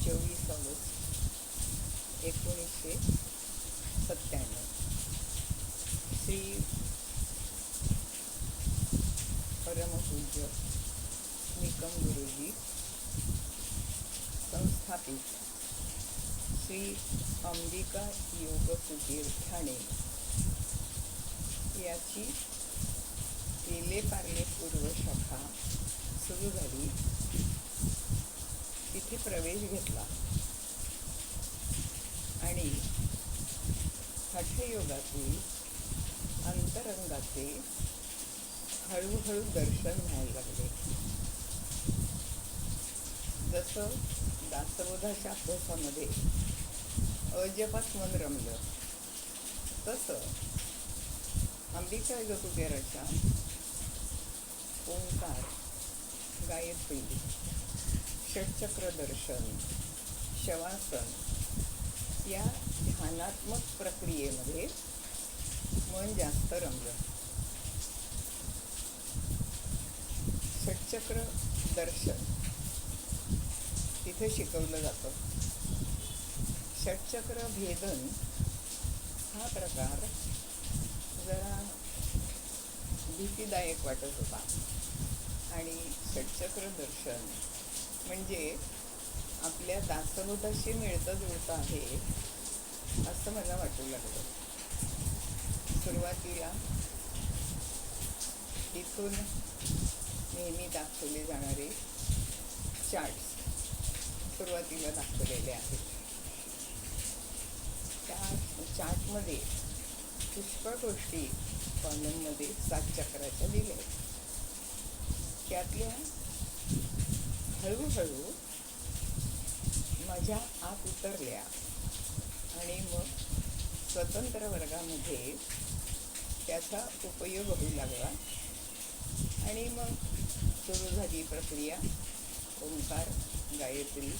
चोवीस ऑगस्ट एकोणीसशे सत्त्याण्णव. श्री परमपूज्य निकम गुरुजी संस्थापित श्री अंबिका योग कुटीर ठाणे याची केले पार्ले पूर्व शाखा सुरू झाली तिथे प्रवेश घेतला. आणि हठयोगातील अंतरंगाचे हळूहळू दर्शन व्हायला लागले. जसं दासबोधाच्या अभ्यासामध्ये अजपात मन रमलं तसं अंबिका गकुटेराच्या ओंकार गायत्री षटचक्र दर्शन शवासन या ध्यानात्मक प्रक्रियेमध्ये मन जास्त रमलं षटचक्र दर्शन तिथे शिकवलं जातं षटचक्र भेदन हा प्रकार जरा भीतीदायक वाटत होता आणि षटचक्र दर्शन म्हणजे आपल्या दासबोधाशी मिळतं जुळतं आहे असं मला वाटू लागलं. सुरुवातीला इथून नेहमी दाखवले जाणारे चार्ट्स सुरुवातीला दाखवलेले आहेत. त्या चार्टमध्ये पुष्कळ गोष्टी कॉलममध्ये सात चक्राच्या दिल्या आहेत. त्यातल्या हळूहळू माझ्या आत उतरल्या आणि मग स्वतंत्र वर्गामध्ये त्याचा उपयोग होऊ लागला. आणि मग सुरू झाली प्रक्रिया ओंकार गायत्री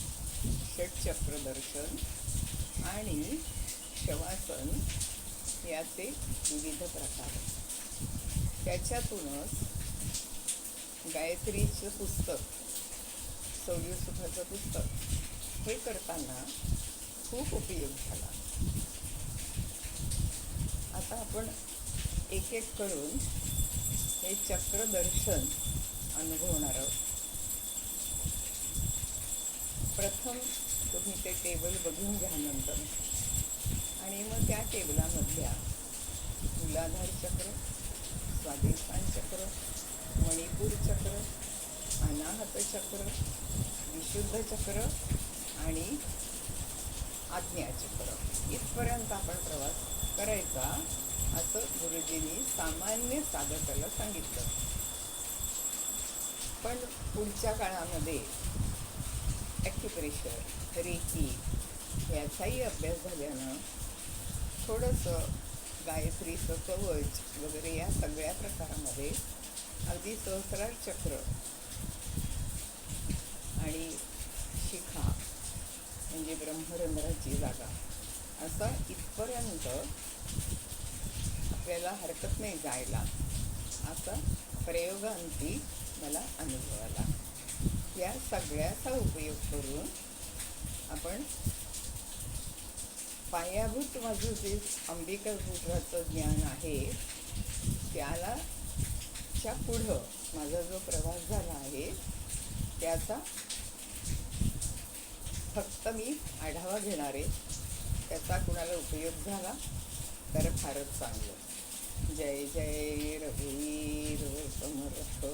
षटचक्र दर्शन आणि शवासन याचे विविध प्रकार. त्याच्यातूनच गायत्रीचं पुस्तक सौर्यसुखाचं पुस्तक हे करताना खूप उपयोग झाला. आता आपण एक एक करून हे चक्रदर्शन अनुभवणार आहोत. प्रथम तुम्ही ते टेबल बघून घ्या नंतर. आणि मग त्या टेबलामधल्या मुलाधार चक्र स्वाधिष्ठान चक्र मणिपूर चक्र अनाहत चक्र विशुद्ध चक्र आणि आज्ञाचक्र इथपर्यंत आपण प्रवास करायचा असं गुरुजींनी सामान्य साधकाला सांगितलं. पण पुढच्या काळामध्ये ॲक्युप्रेशर रेकी याचाही अभ्यास झाल्यानं थोडंसं गायत्रीचं कवच वगैरे या सगळ्या प्रकारामध्ये अगदी सहस्रार चक्र आणि शिखा म्हणजे ब्रह्मरंध्राची जागा. असा इथपर्यंत आपल्याला हरकत नाही जायला. असा प्रयोगांती मला अनुभव आला या सगळ्याचा उपयोग करून आपण पायाभूत माझं जे अंबिका ज्ञान आहे त्याला च्या पुढं माझा जो प्रवास झाला आहे त्याचा फक्त मी आढावा घेणार आहे. त्याचा कुणाला उपयोग झाला तर फारच चांगलं. जय जय रघुवीर समर्थ.